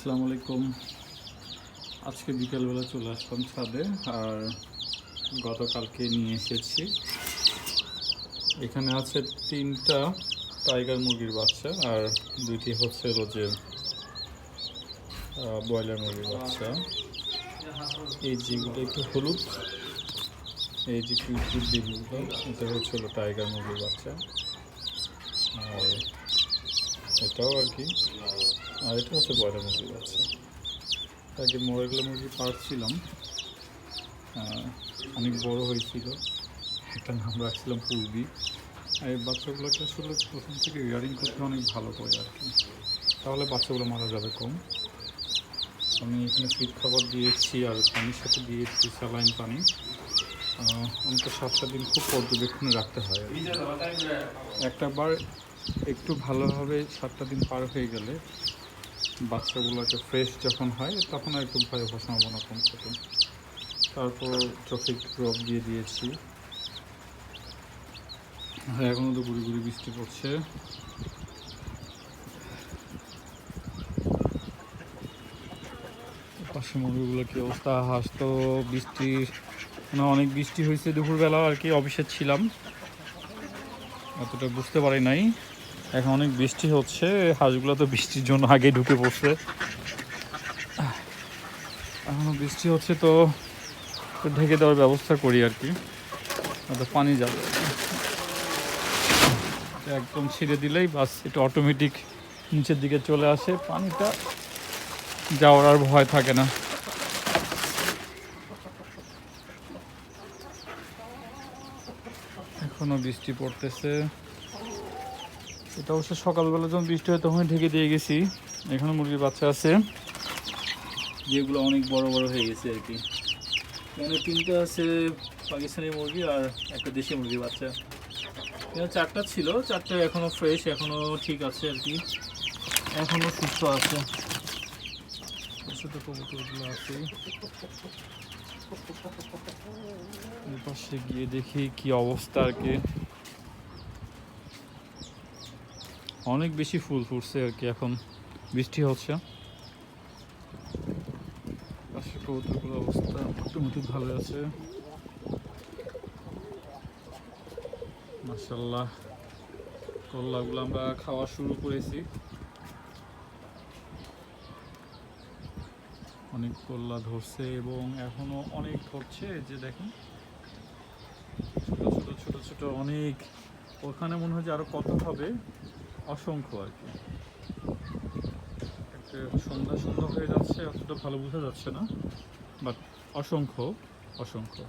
আসসালামু আলাইকুম। আজকে বিকেলবেলা চলে আসলাম ছাদে, আর গতকালকে নিয়ে এসেছি। এখানে আছে তিনটা টাইগার মুরগির বাচ্চা, আর দুইটি হচ্ছে যে ব্রয়লার মুরগির বাচ্চা। এই যেগুলো একটু হলুদ, এই যে কিউট কিউট এটা হচ্ছে হলো টাইগার মুরগির বাচ্চা। আর এটাও আর কি। আর এটা হচ্ছে ব্রয়লার মুরগির বাচ্চা। আগে ব্রয়লার মুরগি পাচ্ছিলাম অনেক বড় হয়েছিল। একটা নাম রাখছিলাম পূর্বী আর এই বাচ্চাগুলোকে আসলে প্রথম থেকে ইয়ারিং করতে অনেক ভালো করে আর কি। তাহলে বাচ্চাগুলো মারা যাবে কম। আমি এখানে ফিট খাবার দিয়েছি আর পানির সাথে দিয়েছি স্যালাইন পানি। আহ, অন্তত সাত সাত দিন খুব পর্যবেক্ষণে রাখতে হয়। একটা বার একটু ভালোভাবে সাতটা দিন পার হয়ে গেলে বাচ্চাগুলোকে ফ্রেশ যখন হয়, তখন একটু ভয় সম্ভাবনা কম থাকে। তারপর চোখে ড্রপ দিয়ে দিয়েছি। আর এখনও তো গুড়ি গুড়ি বৃষ্টি পড়ছে। পাশে মুরগিগুলো কি অবস্থা? হাঁস তো বৃষ্টি মানে অনেক বৃষ্টি হয়েছে দুপুরবেলা আর কি, অফিসে ছিলাম। অতটা বুঝতে পারি নাই। এখন অনেক বৃষ্টি হচ্ছে, হাঁসগুলো তো বৃষ্টির জন্য আগে ঢুকে পড়ছে। এখনও বৃষ্টি হচ্ছে তো ঢেকে দেওয়ার ব্যবস্থা করি আর কি। পানি যাবে। একদম ছিঁড়ে দিলেই বাস, এটা অটোমেটিক নিচের দিকে চলে আসে, পানিটা যাওয়ার আর ভয় থাকে না। এখনও বৃষ্টি পড়তেছে। এটা অবশ্য সকালবেলা যখন বৃষ্টি হয় তখন ঢেকে দিয়ে গেছি। এখানে মুরগির বাচ্চা আছে। যেগুলো অনেক বড় বড় হয়ে গেছে আর কি। এখানে তিনটা আছে পাকিস্তানি মুরগি আর একটা দেশি মুরগির বাচ্চা। এখানে চারটা ছিল, চারটা এখনও ফ্রেশ এখনও ঠিক আছে আর কি। এখনও সুস্থ আছে। আছে। পাশে গিয়ে দেখি কি অবস্থা আর কি। অনেক বেশি ফুল ফুটছে আর কি এখন। বৃষ্টি হচ্ছে। কবুতরগুলোর অবস্থা মোটামুটি ভালো আছে। মাসাল্লাহ করলাগুলো আমরা খাওয়া শুরু করেছি। অনেক করলা ধরছে এবং এখনও অনেক ধরছে যে দেখেন। ছোট ছোট ছোট ছোট অনেক। ওখানে মনে হয় যে আরও কত হবে? অসংখ্য আর কি। সন্ধ্যা সন্ধ্যা হয়ে যাচ্ছে, অতটা ভালো বোঝা যাচ্ছে না বাট অসংখ্য অসংখ্য।